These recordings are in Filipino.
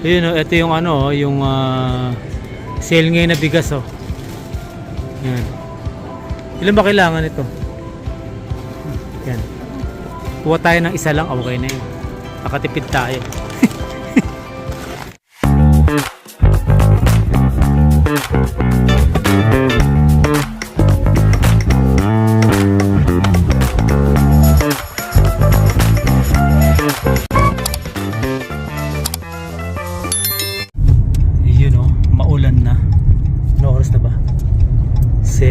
Ayun oh, ito yung ano, oh, yung ah, sale ngayon na bigas oh. Yan. Ilan ba kailangan ito? Yan. Kuha tayo ng isa lang, okay na yun. Nakatipid tayo.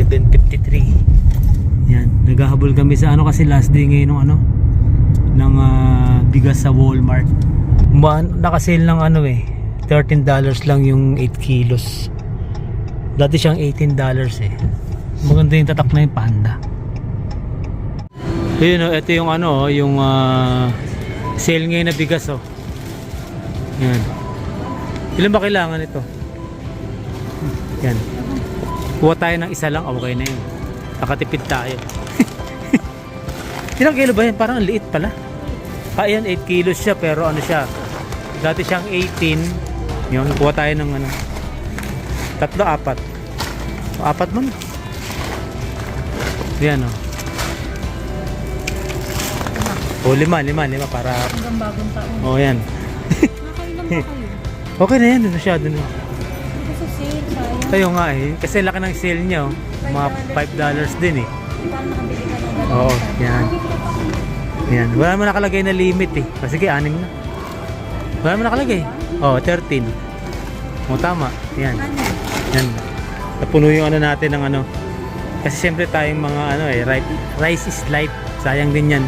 7.53 Yan, naghahabol kami sa ano kasi last day ngayon ng ano ng ah, bigas sa Walmart. Ma nakasale ng ano eh, $13 lang yung 8 kilos. Dati siyang $18 eh. Maganda yung tatak na yung panda. Ayun oh, ito yung ano, oh, yung ah, sale ngayon na bigas oh. Yan. Ilan ba kailangan ito? Yan. Kuha tayo ng isa lang, okay na yun. Nakatipid tayo. Ilang kilo ba yan? Parang ang liit pala. Ah, yan, 8 kilos siya, pero ano siya, dati siyang 18. Yun, kuha tayo ng ano, tatlo, apat. O, apat man. Yan, oh. O, lima, lima, lima, para, Hanggang bagong taon. o, yan. Nakailan ba kayo? Okay na yan, masyado na. Tayo nga eh, kasi laki ng sale niya, oh. mga 5 din eh. Oo, yan. Yan. Wala naman nakalagay na limit eh. O sige, anim na. Wala naman nakalagay. Oh, 13. O tama. Yan. Yan. Napuno yung ano natin ng ano. Kasi siyempre tayong mga ano eh, rice, rice is life. Sayang din yan.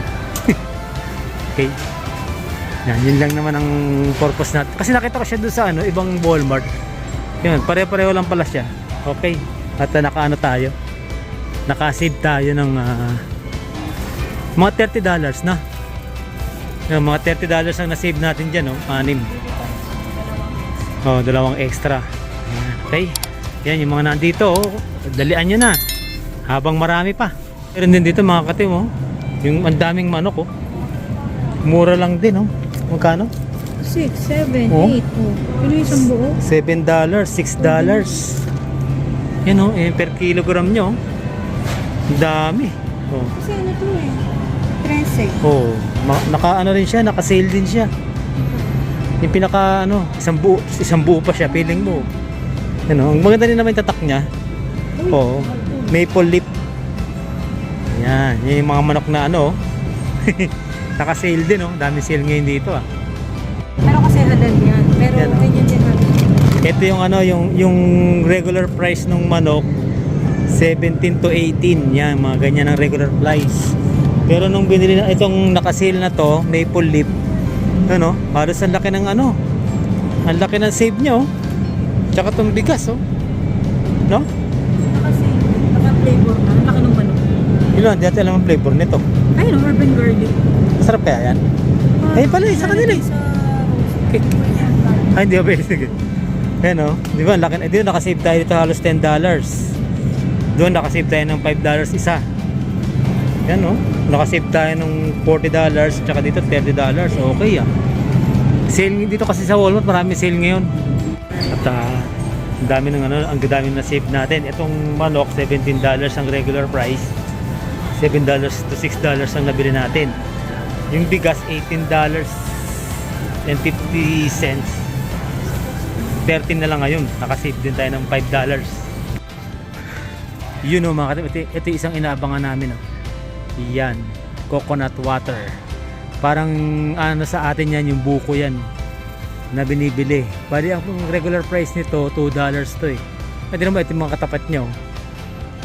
okay. Yan, yun lang naman ang purpose natin. Kasi nakita ko siya doon sa ano, ibang Walmart. Yun, pare-pareho lang pala siya. Okay. At uh, nakaano tayo. Nakasave tayo ng ah, mga $30 na. Yung mga $30 ang na-save natin dyan, oh. Anim. Oh, dalawang extra. Okay. Yan, yung mga nandito, oh. Dalian nyo na. Habang marami pa. Meron din dito mga katim, oh. Yung ang daming manok, oh. Mura lang din, oh. Magkano? 6, 7, Oh. 8. Oh. Ano yung isang buo? $7, $6. Yan, oh. Eh, per kilogram nyo, oh. Ang dami. Oh. Kasi ano to eh. 13. Oh, ma- naka ano rin siya, naka-sale din siya. Yung pinaka ano, isang buo, isang buo pa siya, feeling mo. Ano, ang maganda rin naman yung tatak niya. Oo. Maple leaf. Yan, yan yung mga manok na ano. oh. naka-sale din oh, dami sale ngayon dito ah. Halal yan. Pero Yan, oh. ganyan din halal. Ito yung ano, yung yung regular price ng manok 17 to 18. Yan, mga ganyan ang regular price. Pero nung binili na itong naka-sale na to, maple leaf, ano, halos ang laki ng ano, ang laki ng save nyo. Tsaka itong bigas, oh. No? Kasi naka-flavor na. Ang laki ng manok. Ilan, di natin alam ang flavor nito. Ayun, oh, urban garlic. Masarap kaya yan? Ay, pala, isa kanila eh. Sa Ay, hindi ba? Sige. Ayan, oh. Di ba, laki, eh, dito nakasave tayo dito halos $10. Doon nakasave tayo ng $5 isa. Yan, oh. Nakasave tayo ng $40 tsaka dito $30. Okay, ah. Sale dito kasi sa Walmart, marami sale ngayon. At ah, ang dami ng ano, ang dami na save natin. Itong manok, $17 ang regular price. $7 to $6 ang nabili natin. Yung bigas, $18 and 50 cents. 13 na lang ngayon. Nakasave din tayo ng $5. Yun o mga katip. Ito, ito isang inaabangan namin. Oh. Yan. Coconut water. Parang ano sa atin yan, yung buko yan na binibili. Bali ang regular price nito, $2 to eh. Pwede naman ito yung mga katapat nyo.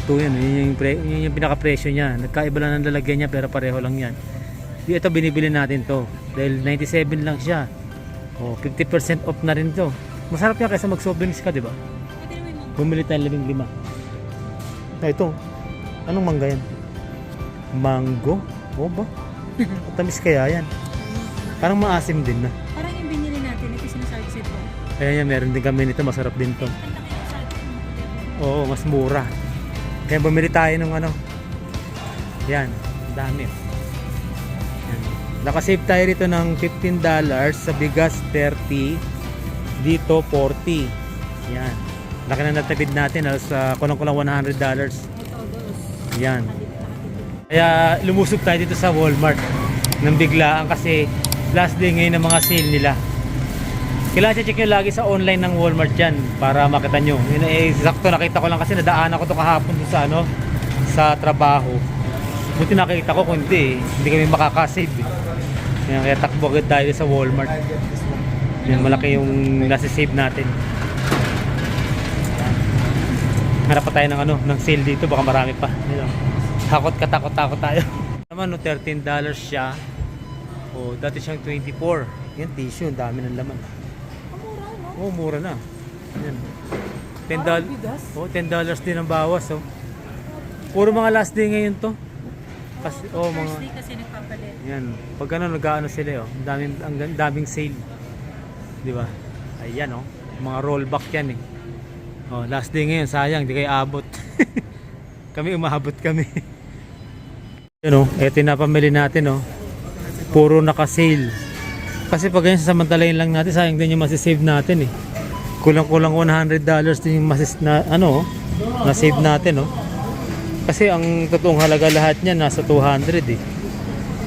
Ito yan, yun yung, pre, yun yung pinaka-presyo niya. Nagkaiba lang ng lalagyan niya pero pareho lang yan. Ito binibili natin to. Dahil 97 lang siya. Oh, 50% off na rin to. Masarap yan kaysa mag-soft drinks ka, di ba? Pwede naman yung Bumili tayo labing lima. Ah, ito. Anong mangga yan? Mango? Oo ba? Matamis kaya yan. Parang maasim din na. Parang yung binili natin, ito sinasabi sa ito. Kaya yan, meron din kami nito. Masarap din to. Ko. Oo, mas mura. Kaya bumili tayo ng ano. Yan, dami. Yan. Nakasave tayo rito ng $15 sa bigas 30. Dito 40. Yan. Laki na natipid natin. Halos uh, kulang-kulang $100. dollars. Ito, dos. Yan. Kaya lumusog tayo dito sa Walmart nang biglaan kasi last day ngayon ng mga sale nila. Kailangan check nyo lagi sa online ng Walmart dyan para makita nyo. Yun, eh, sakto nakita ko lang kasi nadaan ako to kahapon sa ano sa trabaho. Buti nakita ko kung hindi eh. Hindi kami makakasave eh. Yan, kaya takbo agad tayo sa Walmart. Yan, malaki yung nasa save natin. Hanap pa tayo ng ano, ng sale dito, baka marami pa. Ayun, oh. Takot ka, takot, takot tayo. Naman, no, $13 siya. Oh, dati siyang 24. Yan, tissue, ang dami ng laman. Oh, mura na. Yan. $10 Oh, $10 din ang bawas, oh. Puro mga last day ngayon to. Kasi, oh, mga... Kasi nagpapalit. Yan. Pag ano, nag-ano sila, oh. Ang daming, ang daming sale. Di ba? Ayan, oh. Mga rollback yan, eh. Oh, last day ngayon, sayang, di kayo abot. kami umabot kami. Yan, oh. Eto yung napamili natin, oh. Puro naka-sale. Kasi pag ganyan samantalayin lang natin, sayang din yung masisave natin, eh. Kulang-kulang $100 din yung masis na, ano, oh, na-save natin, oh. Kasi ang totoong halaga lahat niya nasa 200 eh.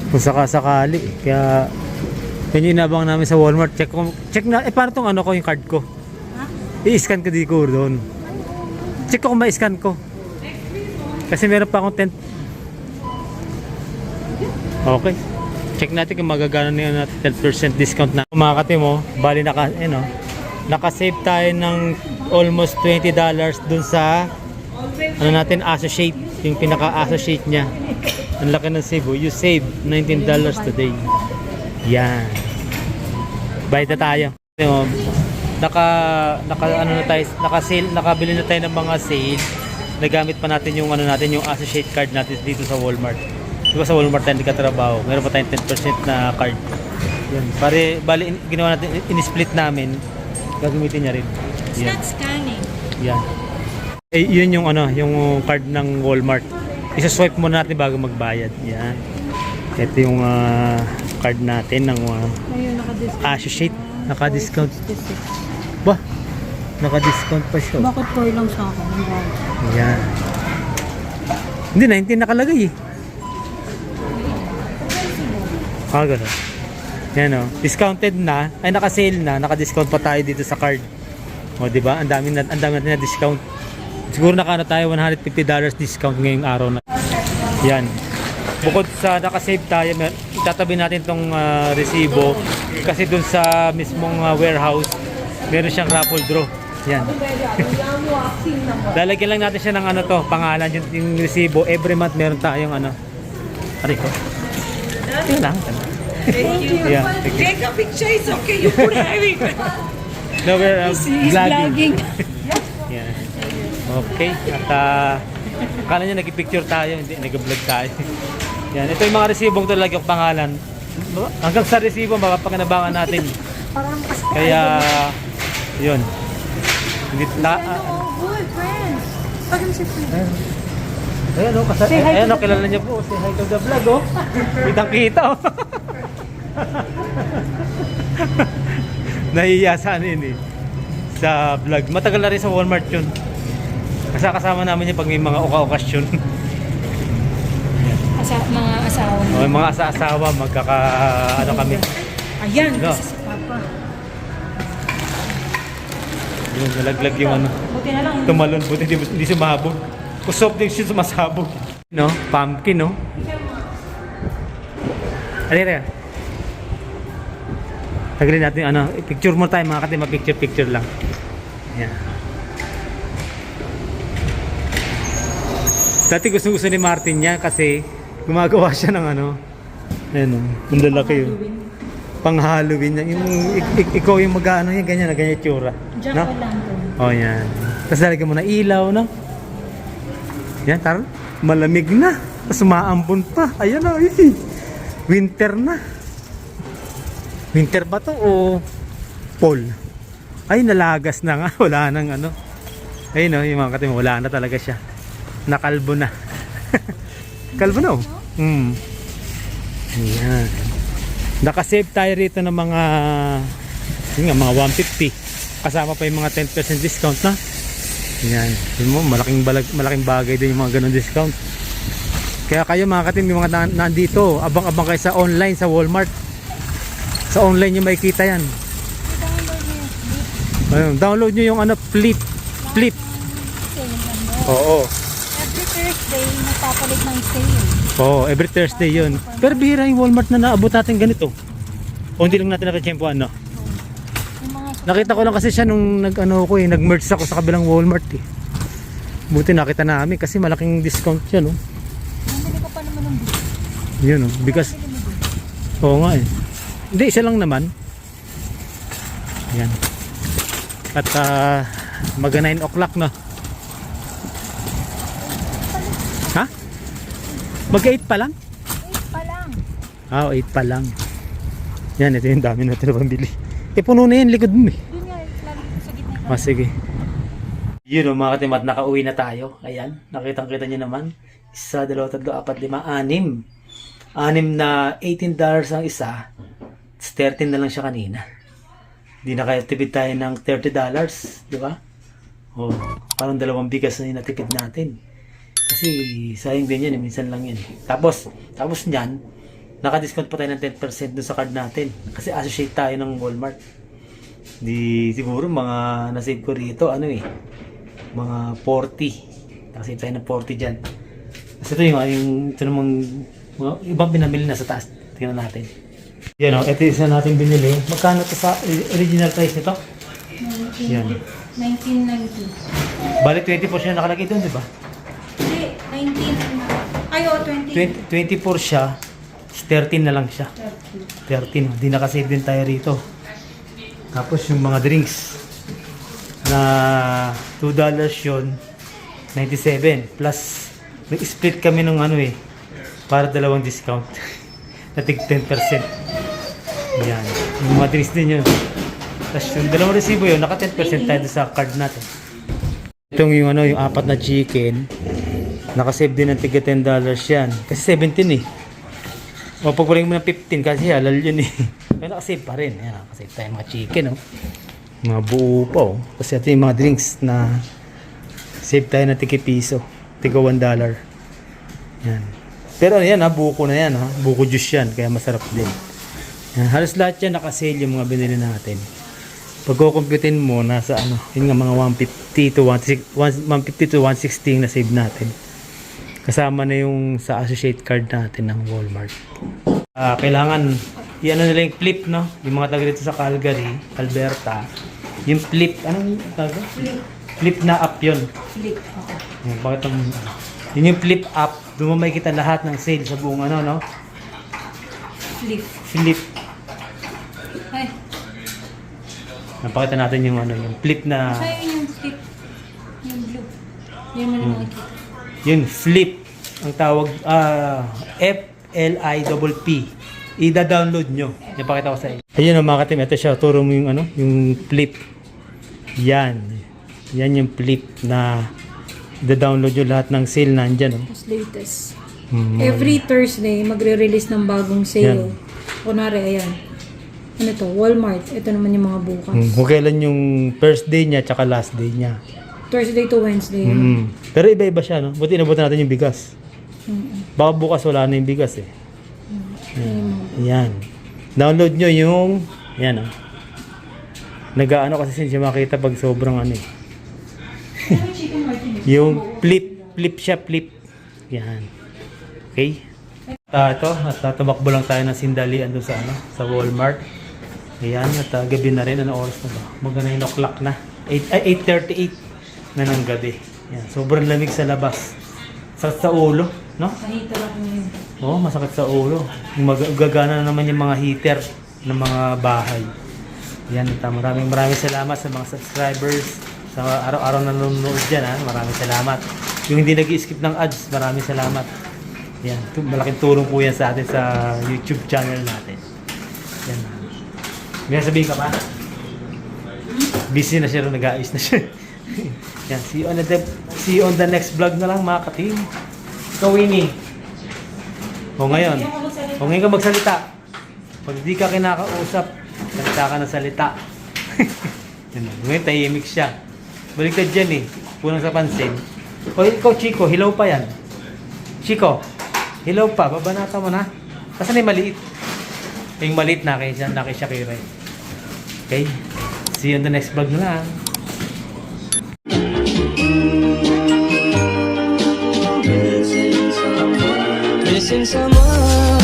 Kung sakasakali. eh. Kaya yun yung inabang namin sa Walmart. Check ko, check na, eh paano tong ano ko yung card ko? Ha? I-scan ko di ko doon. Check ko kung ma-scan ko. Kasi meron pa akong 10. Okay. Check natin kung magagana na yun natin 10% discount na. Mga kate mo, bali naka, eh no, naka-save tayo ng almost $20 dun sa ano natin associate yung pinaka-associate niya. Ang laki ng oh. you save $19 today. Yan. Bayad na tayo. Mo, naka naka ano na tayo naka sale nakabili na tayo ng mga sale. Nagamit pa natin yung ano natin yung associate card natin dito sa Walmart. Di ba sa Walmart tayo nagkatrabaho? Meron pa tayong 10% na card. Yan pare bali in- ginawa natin in-split namin. Gagamitin niya rin. It's yan not scanning. yan. Eh, yun yung ano, yung card ng Walmart. Isa-swipe muna natin bago magbayad. Yan. Ito yung ah, card natin ng uh, Ayun, naka-discount. associate. Naka-discount. Ba? Naka-discount pa siya. Bakit 4 lang sa akin? Ang. Yan. Hindi, 19 nakalagay eh. Ah, gano'n. Yan o. Discounted na. Ay, naka-sale na. Naka-discount pa tayo dito sa card. O, di ba? Ang dami na, ang dami natin na discount. Siguro naka ano tayo $150 discount ngayong araw na. Yan. Bukod sa naka-save tayo, itatabi natin tong ah, resibo kasi dun sa mismong ah, warehouse, meron siyang raffle draw. Yan. Lalagyan lang natin siya ng ano to, pangalan yung, yung resibo. Every month meron tayong ano. Ari ko. Ito lang. Thank you. Yeah, thank you. Take a picture, it's okay. You put everything. No, we're uh, vlogging. vlogging. Okay. At uh, akala nyo nagpicture tayo, hindi nag-vlog tayo. Yan. Ito yung mga resibong to lagi yung pangalan. Hanggang sa resibo, mapapanganabangan natin. Kaya, yun. Hindi, na, ah, friends. Ayan o, kasi, ayan o, kilala niya po. Say hi to the vlog o. Kitang kita o. Nahihiya sa yun eh. Sa vlog. Matagal na rin sa Walmart yun. Kasi kasama namin yun pag may mga oka-okasyon. Asa, mga asawa. o yung mga asa-asawa, magkaka, ano kami. Ayan, No. kasi si Papa. Yung nalaglag yung ano. Buti na lang. Tumalon, buti hindi, hindi sumabog. Kung soft drinks yun, sumasabog. No? Pumpkin, no? Alin, alin. Tagalin natin, ano, picture mo tayo mga katima, picture-picture lang. Yan. Dati gusto gusto ni Martin niya kasi gumagawa siya ng ano, ayun, oh, ang lalaki yun. Pang Halloween niya. Yung, ik- ik- ikaw yung mag-ano yan, ganyan, na ganyan tsura. Jack No? o lantern. Oh, yan. Tapos lalagyan mo na ilaw, no? Yan, tar malamig na. Tapos umaampon pa. Ayan na, eh. Winter na. Winter ba to o fall? Ay, nalagas na nga. Wala nang ano. Ayun, no, yung mga katim, wala na talaga siya. Nakalbo na. Kalbo na, oh. Hmm. Ayan. Nakasave tayo rito ng mga, yun nga, mga 150. kasama pa yung mga 10% discount na. Yan. Yun mo, malaking, balag, malaking bagay din yung mga ganun discount. Kaya kayo mga katim, yung mga na, nandito, abang-abang kayo sa online, sa Walmart. Sa online nyo makikita yan. Ayun, download nyo yung ano, flip. Flip. Oo. Every Thursday, nagpapalit ng sale. Oo, every Thursday yun. Pero bihira yung Walmart na naabot natin ganito. O hindi lang natin nakachempoan, no? Yung mga Nakita ko lang kasi siya nung nag ano ko eh, nag-merge ako sa kabilang Walmart eh. Buti nakita namin kasi malaking discount yan, no? Nandili ko pa naman ng bigas. Yun, no? Because, oo nga eh. Hindi, isa lang naman. Yan. At ah, maga 9 o'clock na. Mag-8 pa lang? 8 pa lang. Ah, 8 pa lang. Yan, ito yung dami natin na pambili. Eh, puno na yan, likod mo eh. Doon nga, lagi sa gitna. Ah, sige. Yun o mga katimat, nakauwi na tayo. Ayan, nakitang-kita nyo naman. Isa, dalawa, tatlo, apat, lima, anim. Anim na $18 ang isa. It's 13 na lang siya kanina. Hindi na kaya tipid tayo ng $30, di ba? Oh, parang dalawang bigas na yung natipid natin. Kasi sayang din yan, eh, minsan lang yan. eh. Tapos, tapos niyan, naka-discount pa tayo ng 10% dun sa card natin. Kasi associate tayo ng Walmart. Di siguro mga nasave ko rito ano eh mga 40 kasi tayo ng 40 dyan kasi ito yung, ah, yung ito namang mga ibang pinamili na sa taas tingnan natin yan o ito isa natin binili magkano to sa original price nito 19, yan 1990. balik 24 siya nakalagay doon di ba 19. Ay, oh, 20. 20, 24 siya 13 na lang siya. 13 hindi nakasave din tayo rito. Tapos yung mga drinks na $2 yun 97 plus nag-split kami ng ano eh para dalawang discount. Na tig 10% yan. Yung mga drinks din yun. Tapos yung dalawang resibo yun naka 10% tayo sa card natin. Itong yung ano yung apat na chicken nakasave din ng tiga 10 yan kasi 17 eh o pagpaling mo ng 15 kasi halal yun eh. Pero nakasave pa rin. Ayan, nakasave tayo mga chicken oh. Mga buo pa oh. Kasi ito yung mga drinks na save tayo na tiki piso. Tiga 1 dollar. Yan. Pero ano yan ha, buko na yan ha. Buko juice yan, kaya masarap din. Yan, halos lahat yan nakasale yung mga binili natin. Pag kukumputin mo, nasa ano, yun nga mga 150 to 160, 150 to 160 na save natin. Kasama na yung sa associate card natin ng Walmart. Ah, kailangan i-ano nila yung flip, no? Yung mga taga dito sa Calgary, Alberta. Yung flip, anong tawag? Flip na up yun. Flip. Okay. Yan, bakit ang, yun yung flip up, doon mo makikita lahat ng sale sa buong ano, no? Flip. Flip. Ay, Napakita natin yung ano, yung flip na, sa'yo yung flip. Yung blue. Yan mo na makikita. yun, flip. Ang tawag, ah, F-L-I-P-P. Ida-download nyo. Yung pakita ko sa inyo. Ayun ang mga katim. Ito siya. Turo mo yung ano, yung flip. Yan. Yan yung flip na ida-download nyo lahat ng sale nandyan. Oh. Mas latest. Hmm. Every Thursday, magre-release ng bagong sale. Kunwari, ayan. Ano to? Walmart. Ito naman yung mga bukas. Hmm, Kung kailan yung first day niya tsaka last day niya. Thursday to Wednesday. Mm. Pero iba-iba siya, no? Buti inabutan natin yung bigas. Mm. Baka bukas wala na yung bigas eh. Ayun. Yan. Download nyo yung, yan oh. Nag-ano kasi siya makita pag sobrang ano eh. yung flip, flip siya, flip. Yan. Okay? At ito, at uh, tumakbo lang tayo ng sindalian doon sa ano, sa Walmart. Ayan, at uh, gabi na rin. Ano oras na ba? Mga 9 o'clock na. 8, ay, 8.38 na ng gabi. Yan, sobrang lamig sa labas. Sa, sa ulo, no? Nakita lang. Oo, masakit sa ulo. Mag- gagana na naman yung mga heater ng mga bahay. Yan, ito. Maraming maraming salamat sa mga subscribers. Sa araw-araw na nanonood dyan, ha. Maraming salamat. Yung hindi nag skip ng ads, maraming salamat. Yan, malaking tulong po yan sa atin sa YouTube channel natin. Yan. May sabihin ka pa? Busy na siya nag-aayos na siya. yan, see you on the, see you on the next vlog na lang mga ka-team. Ikaw, Winnie. O ngayon, o ngayon ka magsalita. Pag di ka kinakausap, salita ka ng salita. Ngayon, tahimik siya. Baliktad dyan eh. Punang sa pansin. O, ikaw, Chico, hilaw pa yan. Chico, hilaw pa. Babanata mo na. Kasi na yung maliit. Yung maliit na kay, na kay Shakira. Okay? See you on the next vlog na lang. since I'm up.